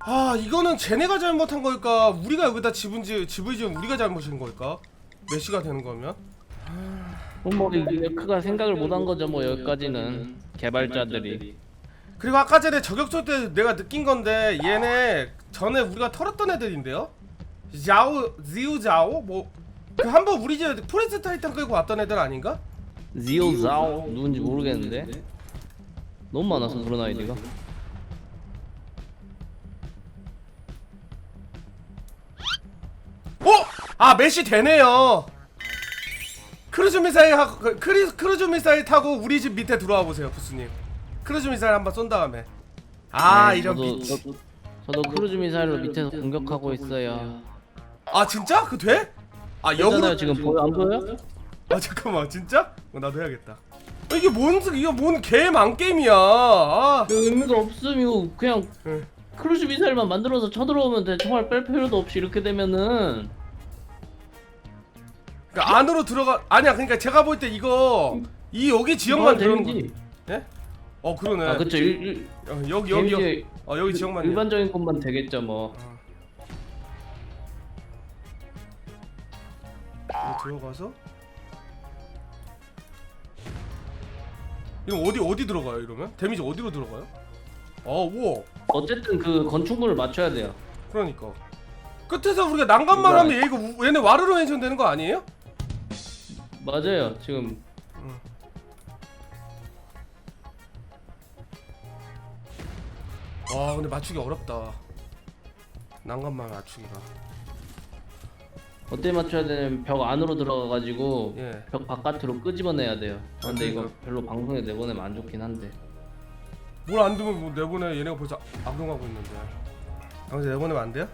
아 이거는 쟤네가 잘못한 걸까? 우리가 여기다 집은 지 집을 지은 우리가 잘못인 걸까? 메시가 되는 거면? 뭐 크가 생각을 못 한 거죠 뭐 여기까지는 개발자들이 그리고 아까 전에 저격조 때 내가 느낀 건데 얘네 전에 우리가 털었던 애들인데요? 자오, 지우 자오? 뭐그 한번 우리 집에 프레스 타이탄 끌고 왔던 애들 아닌가? 지오자오 누군지 모르겠는데 너무 많아서 그런 아이디가 어? 아 메시 되네요. 크루즈 미사일 하고 그, 크리, 크루즈 미사일 타고 우리 집 밑에 들어와 보세요, 부스님. 크루즈 미사일 한번 쏜 다음에. 아 네, 이런 저도, 미치. 저도, 크루즈 미사일로 밑에서 공격하고 있어요 아 진짜? 그 돼? 아 역으로 지금 보여 안 보여? 아 잠깐만 진짜? 어, 나도 해야겠다. 아, 이게 뭔 이게 뭔 개망 게임이야. 아. 의미가 없음 이거 그냥 응. 크루즈 미사일만 만들어서 쳐들어오면 돼 총알 뺄 필요도 없이 이렇게 되면은 그러니까 안으로 들어가 아니야 그러니까 제가 볼 때 이거 이 여기 지역만 들어오는 거. 데미지. 예? 어 그러네. 아 그쵸 일, 일, 어, 여기 여기 여기. 데미지 어 여기 지역만. 일반적인 것만 되겠죠 뭐 여기 들어가서 이거 어디 어디 들어가요 이러면? 데미지 어디로 들어가요? 어 우와. 어쨌든 그 건축물을 맞춰야 돼요. 그러니까. 끝에서 우리가 난간만 이거 하면 얘 이거 우- 얘네 와르르 멘션 되는 거 아니에요? 맞아요 지금. 와 근데 맞추기 어렵다. 난간만 맞추기가 어떻게 맞춰야 되냐면 벽 안으로 들어가가지고 예. 벽 바깥으로 끄집어내야 돼요. 근데 이거 그러니까. 별로 방송에 내보내면 안 좋긴 한데. 뭘 안 되면 뭐 내보내. 얘네가 벌써 악용하고 있는데. 당신 내보내면 안 돼요?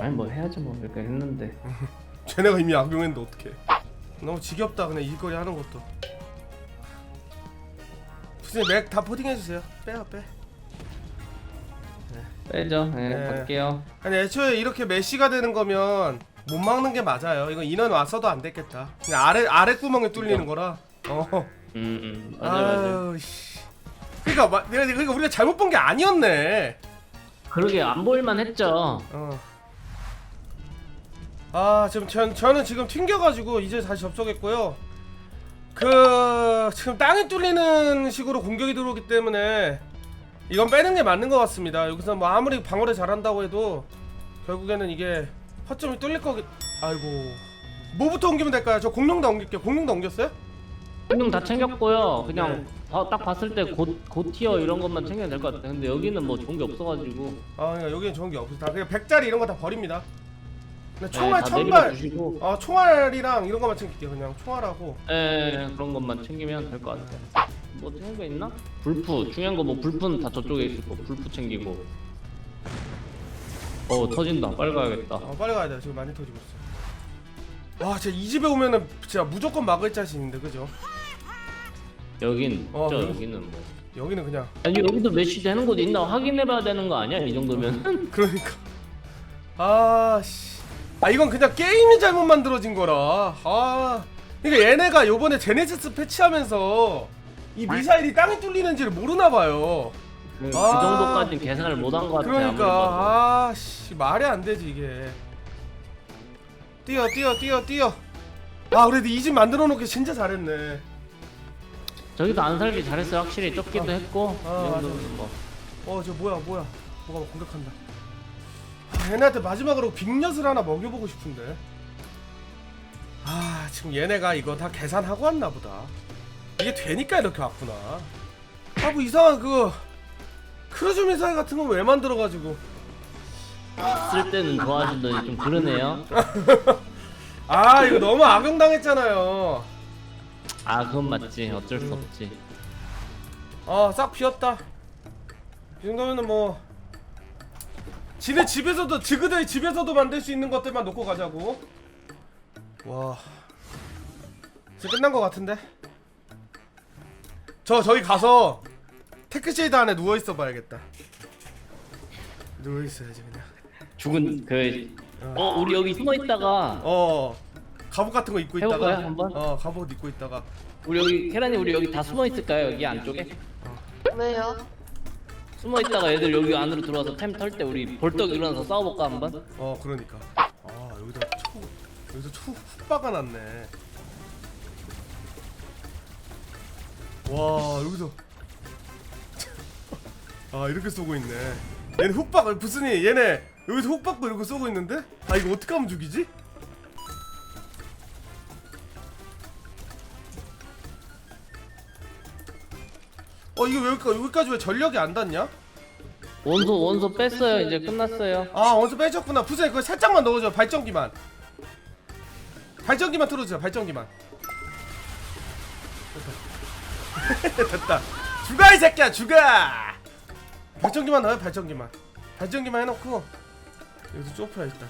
아니 뭐 해야죠 뭐. 이렇게 했는데. 쟤네가 이미 악용했는데 어떡해. 너무 지겹다 그냥 일거리 하는 것도. 선생님 맥다 포딩해주세요. 빼요 빼 빼죠. 예 네. 갈게요. 아니 애초에 이렇게 메시가 되는 거면 못 막는 게 맞아요. 이거 인원 왔어도 안 됐겠다. 그냥 아래 아래 구멍에 뚫리는 거라. 어. 음 음. 맞아요 맞아요. 아유 씨. 그러니까 마, 내가 그러니까 우리가 잘못 본 게 아니었네. 그러게 안 보일만 했죠. 어. 아 지금 전, 저는 지금 튕겨가지고 이제 다시 접속했고요. 그 지금 땅이 뚫리는 식으로 공격이 들어오기 때문에 이건 빼는 게 맞는 것 같습니다. 여기서 뭐 아무리 방어를 잘한다고 해도 결국에는 이게 허점이 뚫릴 거기 아이고. 뭐부터 옮기면 될까요? 저 공룡도 옮길게요. 공룡도 옮겼어요? 분명 다 챙겼고요. 그냥 네. 봐- 딱 봤을 때 고, 고티어 이런 것만 챙겨야 될것 같아요. 근데 여기는 뭐 좋은 게 없어가지고. 아 그러니까 여기는 좋은 게 없어 다. 그냥 백짜리 이런 거 다 버립니다. 근데 네, 총알 다 천발. 내려주시고. 아 총알이랑 이런 거만 챙길게요. 그냥 총알하고. 예 그런 것만 챙기면 될 것 같아요 뭐 챙긴 거 있나? 불프 중요한 거 뭐 불프는 다 저쪽에 있을 거. 불프 챙기고. 어 터진다. 빨리 가야겠다. 아 빨리 가야 돼 지금 많이 터지고 있어 와쟤 이 집에 오면은 진짜 무조건 막을 자신인데 그죠? 여긴 어, 저 여기. 여기는 뭐. 여기는 그냥. 아니 여기도 메시 되는 곳 있나? 확인해봐야 되는 거 아니야? 이 정도면. 그러니까. 아 씨. 아 이건 그냥 게임이 잘못 만들어진 거라. 아. 그러니까 얘네가 요번에 제네시스 패치하면서 이 미사일이 땅에 뚫리는지를 모르나 봐요. 그, 그 아. 정도까지 계산을 못한거 같아 아무리 봐도. 그러니까 아씨 말이 안 되지 이게. 뛰어 뛰어 뛰어 뛰어. 아 그래도 이 집 만들어 놓기 진짜 잘했네. 저기도 안 살기 잘했어요. 확실히 좁기도 했고 아, 이 정도면 뭐. 어 저 뭐야 뭐야. 뭐가 막 공격한다. 아, 얘네한테 마지막으로 빅엿을 하나 먹여보고 싶은데. 아 지금 얘네가 이거 다 계산하고 왔나 보다 이게 되니까 이렇게 왔구나. 아 뭐 이상한 그 크루즈 미사일 같은 거왜 만들어가지고. 쓸 때는 좋아하시더니 좀 그러네요. 아 이거 너무 악용당했잖아요. 아 그건 맞지. 어쩔 수 없지. 아 싹 비었다. 이 정도면은 뭐 지네 집에서도 지그들 집에서도 만들 수 있는 것들만 놓고 가자고. 와. 이제 끝난 것 같은데 저 저기 가서 테크쉐이드 안에 누워 있어 봐야겠다. 누워 있어야지 그냥. 죽은 그 어 우리 여기 숨어 있다가 어 갑옷 같은 거 입고 있다가 해볼까요, 한번? 어 갑옷 입고 있다가. 우리 여기 계란이 우리 여기 다 숨어 있을까요? 여기 안쪽에? 왜요? 숨어 있다가 애들 여기 안으로 들어와서 템 털 때 우리 벌떡 일어나서 싸워볼까 한번? 어 그러니까. 아 여기다 초 여기서 초 훅 박아놨네 와 여기서. 아 이렇게 쏘고 있네. 얘네 훅 박, 부스니 얘네. 여기서 훅 박고 이렇게 쏘고 있는데? 아 이거 어떻게 하면 죽이지? 어 이거 왜 여기까지, 여기까지 왜 전력이 안 닿냐? 원소 원소 뺐어요. 이제 끝났어요. 아 원수 빼셨구나. 부스니 그거 살짝만 넣어줘 발전기만. 발전기만 틀어주세요. 발전기만. 됐다 됐다. 죽어 이 새끼야 죽어! 발전기만 넣어요 발전기만. 발전기만 해놓고 여기서 좁혀야 일단.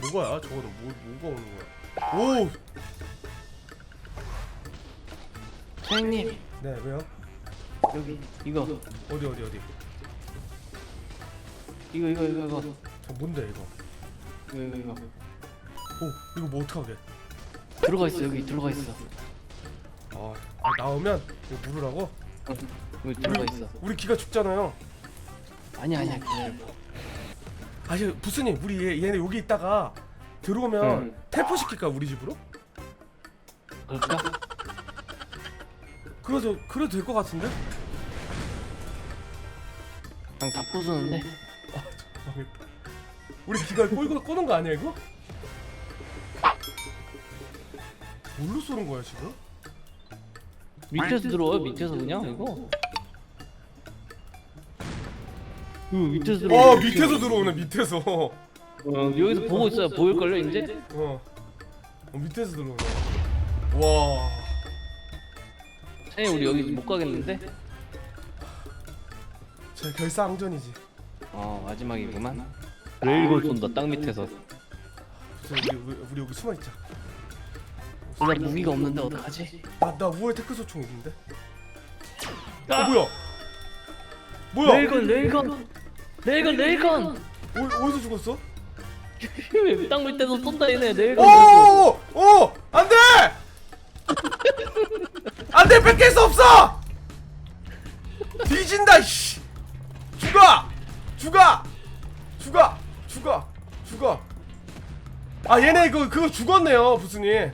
뭐가야 저거는 뭐, 뭐가 오는 거야? 오! 사장님. 네 왜요? 여기 이거. 어디 어디 어디? 이거 이거 이거 이거. 저 뭔데 이거? 이거 이거 이거. 오 이거 뭐 어떡하게 들어가 있어 여기 들어가 있어 아, 아 나오면 이거? 어, 여기 들어가 있어 우리 기가 죽잖아요. 아니야 아니야 기다려 아니 부스님 우리 얘, 얘네 여기 있다가 들어오면 응. 태포 시킬까 우리 집으로? 그럴까? 그래도 그래도 될 것 같은데? 그냥 다 부수는데 망했다. 우리 기가 꼬이고 꼬는 거 아니야 이거? 뭘로 쏘는 거야 지금? 밑에서 들어와요 밑에서 그냥 이거 그 밑에서 들어 어 밑에서 들어오네 밑에서. 어, 어, 여기서 보고 있어요 보일걸요 이제? 어 밑에서 들어오네. 와. 사장님 우리 여기 못 가겠는데? 제 결사항전이지. 어 마지막이구만 레일걸 쏜다 땅 밑에서 우리, 우리 우리 여기 숨어 있자. 나 무기가 없는데 어떡하지? 나 나 우월 테크소 총 있는데. 아! 어 뭐야? 뭐야? 레일건 레일건 레일건 레일건 어, 어디서 죽었어? 땅 밑에서 쏜다 얘네 레일건 오! 오! 안 돼! 안 돼! 뺏길 수 없어! 뒤진다, 씨! 죽어! 죽어! 죽어! 죽어! 죽어! 아, 얘네 그, 그거 죽었네요, 부스님.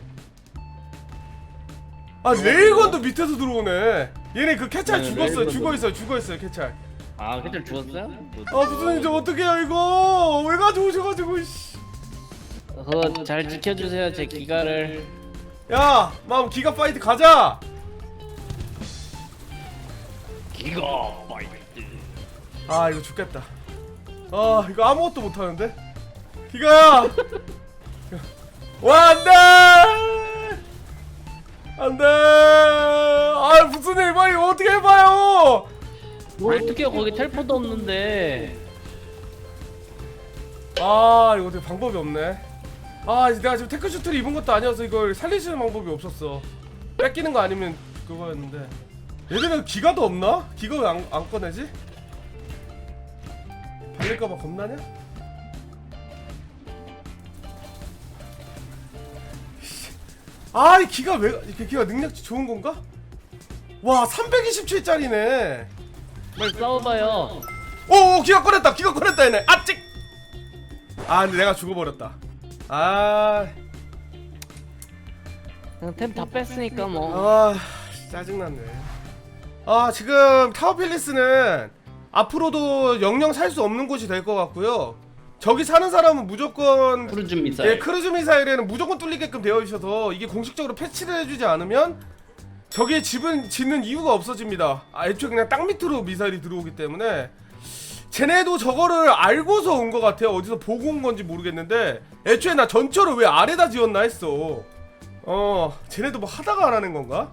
아, 레일건도 밑에서 들어오네. 얘네 그 캐찰 네, 죽었어요. 레일건도. 죽어 있어요, 죽어 있어요, 캐찰. 아 캐찰 죽었어요? 아, 부스님, 저 어떡해요, 이거! 왜 가져오셔가지고, 씨. 그거 잘 지켜주세요 제 기가를 야, 마음 기가 파이트 가자! 기가 파이트 아 이거 죽겠다 아 이거 아무것도 못 하는데 기가야 와 안돼 안돼. 아 무슨 일 빨리 어떻게 해봐요? 뭐 어떡해요 거기 텔포도 없는데. 아 이거 어떻게 방법이 없네. 아 내가 지금 테크 슈트를 입은 것도 아니어서 이걸 있는 방법이 없었어. 뺏기는 거 아니면 그거였는데. 얘들은 기가도 없나? 기가 왜안 안 꺼내지? 달릴까봐 겁나냐? 아, 이 기가 왜, 이렇게 기가 능력치 좋은 건가? 와, 327짜리네. 빨리 싸워봐요 오, 오, 기가 꺼냈다, 기가 꺼냈다, 얘네. 아, 찍! 아, 근데 내가 죽어버렸다. 아, 템 다 뺐으니까 뭐 아, 짜증났네. 아, 지금 타워 필리스는 앞으로도 영영 살 수 없는 곳이 될 것 같고요. 저기 사는 사람은 무조건 크루즈 미사일 예, 크루즈 미사일에는 무조건 뚫리게끔 되어 있어서 이게 공식적으로 패치를 해주지 않으면 저기에 집은 짓는 이유가 없어집니다. 아, 애초에 그냥 땅 밑으로 미사일이 들어오기 때문에 쟤네도 저거를 알고서 온 것 같아요. 어디서 보고 온 건지 모르겠는데 애초에 나 전철을 왜 아래다 지었나 했어. 어, 쟤네도 뭐 하다가 안 하는 건가?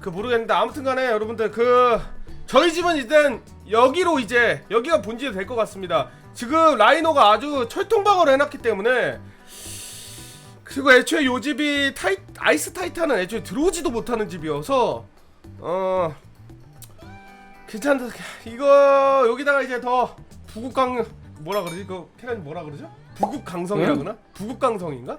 그 모르겠는데 아무튼간에 여러분들 그 저희 집은 일단 여기로 이제 여기가 본질이 될 것 같습니다. 지금 라이노가 아주 철통방어를 해놨기 때문에 그리고 애초에 요 집이 타이, 아이스 타이탄은 애초에 들어오지도 못하는 집이어서 어 괜찮다 이거 여기다가 이제 더 부국강 뭐라 그러지 이거 캐나님 뭐라 그러죠? 부국강성이라 응? 그러나? 부국강성인가?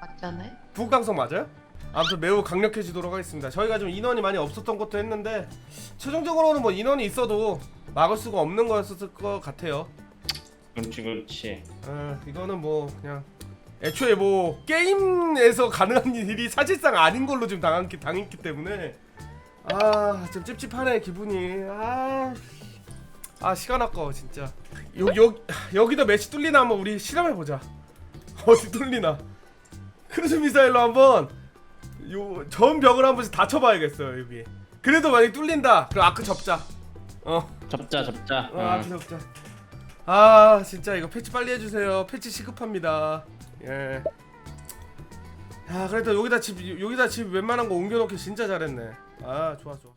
맞잖아요. 부국강성 맞아요? 아무튼 매우 강력해지도록 하겠습니다. 저희가 좀 인원이 많이 없었던 것도 했는데 최종적으로는 뭐 인원이 있어도 막을 수가 없는 거였을 것 같아요. 그렇지 그렇지. 어, 이거는 뭐 그냥 애초에 뭐 게임에서 가능한 일이 사실상 아닌 걸로 지금 당했기, 당했기 때문에 아 좀 찝찝하네 기분이. 아, 아 시간 아까워 진짜. 여, 여, 여기다 매치 뚫리나 한번 우리 실험해 보자. 어디 뚫리나. 크루즈 미사일로 한번 요 전 벽을 한 번씩 다 쳐봐야겠어요 여기. 그래도 만약 뚫린다 그럼 아크 접자. 어. 접자 접자. 아, 아크 접자. 아, 진짜 이거 패치 빨리 해주세요. 패치 시급합니다. 예. 야, 그래도 여기다 집 여기다 집 웬만한 거 옮겨놓기 진짜 잘했네. 아, 좋아 좋아.